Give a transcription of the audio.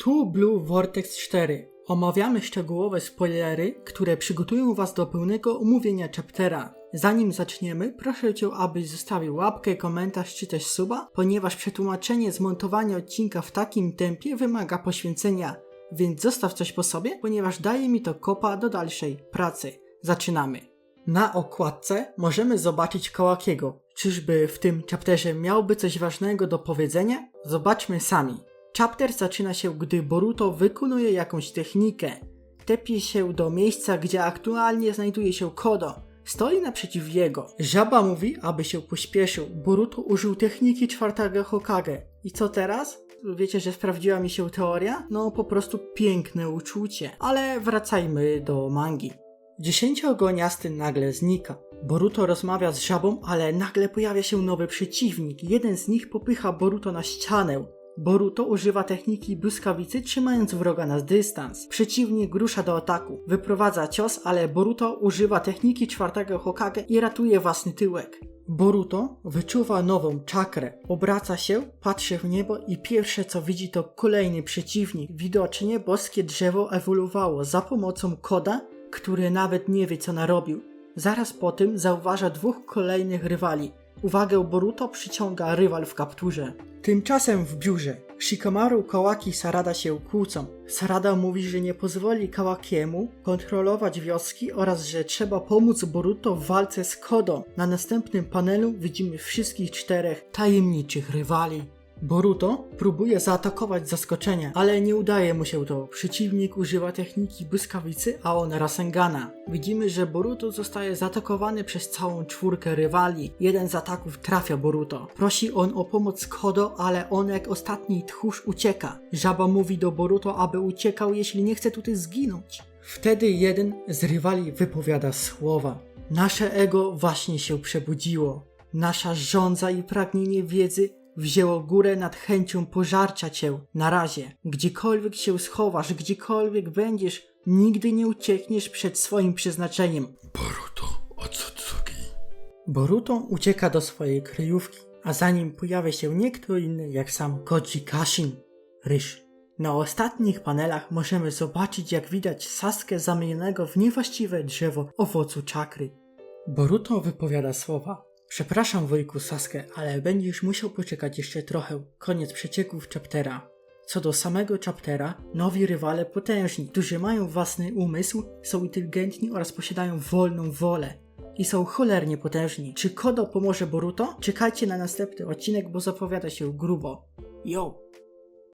Tu Blue Vortex 4. Omawiamy szczegółowe spoilery, które przygotują Was do pełnego omówienia chaptera. Zanim zaczniemy, proszę Cię, abyś zostawił łapkę, komentarz czy też suba, ponieważ przetłumaczenie zmontowania odcinka w takim tempie wymaga poświęcenia. Więc zostaw coś po sobie, ponieważ daje mi to kopa do dalszej pracy. Zaczynamy. Na okładce możemy zobaczyć Kałakiego. Czyżby w tym chapterze miałby coś ważnego do powiedzenia? Zobaczmy sami. Chapter zaczyna się, gdy Boruto wykonuje jakąś technikę. Tepie się do miejsca, gdzie aktualnie znajduje się Kodo. Stoi naprzeciw jego. Żaba mówi, aby się pośpieszył. Boruto użył techniki czwartego Hokage. I co teraz? Wiecie, że sprawdziła mi się teoria? No po prostu piękne uczucie. Ale wracajmy do mangi. Dziesięciogoniasty nagle znika. Boruto rozmawia z żabą, ale nagle pojawia się nowy przeciwnik. Jeden z nich popycha Boruto na ścianę. Boruto używa techniki błyskawicy, trzymając wroga na dystans. Przeciwnik rusza do ataku. Wyprowadza cios, ale Boruto używa techniki czwartego Hokage i ratuje własny tyłek. Boruto wyczuwa nową czakrę. Obraca się, patrzy w niebo i pierwsze co widzi to kolejny przeciwnik. Widocznie boskie drzewo ewoluowało za pomocą Koda, który nawet nie wie co narobił. Zaraz po tym zauważa dwóch kolejnych rywali. Uwagę Boruto przyciąga rywal w kapturze. Tymczasem w biurze Shikamaru, Kawaki i Sarada się kłócą. Sarada mówi, że nie pozwoli Kawakiemu kontrolować wioski oraz że trzeba pomóc Boruto w walce z Kodą. Na następnym panelu widzimy wszystkich czterech tajemniczych rywali. Boruto próbuje zaatakować z zaskoczenia, ale nie udaje mu się to. Przeciwnik używa techniki błyskawicy, a on Rasengana. Widzimy, że Boruto zostaje zaatakowany przez całą czwórkę rywali. Jeden z ataków trafia Boruto. Prosi on o pomoc Kodo, ale on jak ostatni tchórz ucieka. Żaba mówi do Boruto, aby uciekał, jeśli nie chce tutaj zginąć. Wtedy jeden z rywali wypowiada słowa. Nasze ego właśnie się przebudziło. Nasza żądza i pragnienie wiedzy wzięło górę nad chęcią pożarcia cię. Na razie, gdziekolwiek się schowasz, gdziekolwiek będziesz, nigdy nie uciekniesz przed swoim przeznaczeniem. Boruto Otsutsuki. Boruto ucieka do swojej kryjówki, a za nim pojawia się nie kto inny jak sam Koji Kashin, ryż. Na ostatnich panelach możemy zobaczyć jak widać Saskę zamienionego w niewłaściwe drzewo owocu czakry. Boruto wypowiada słowa. Przepraszam wujku Saskę, ale będziesz musiał poczekać jeszcze trochę. Koniec przecieków chaptera. Co do samego chaptera, nowi rywale potężni, którzy mają własny umysł, są inteligentni oraz posiadają wolną wolę. I są cholernie potężni. Czy Kodo pomoże Boruto? Czekajcie na następny odcinek, bo zapowiada się grubo. Yo!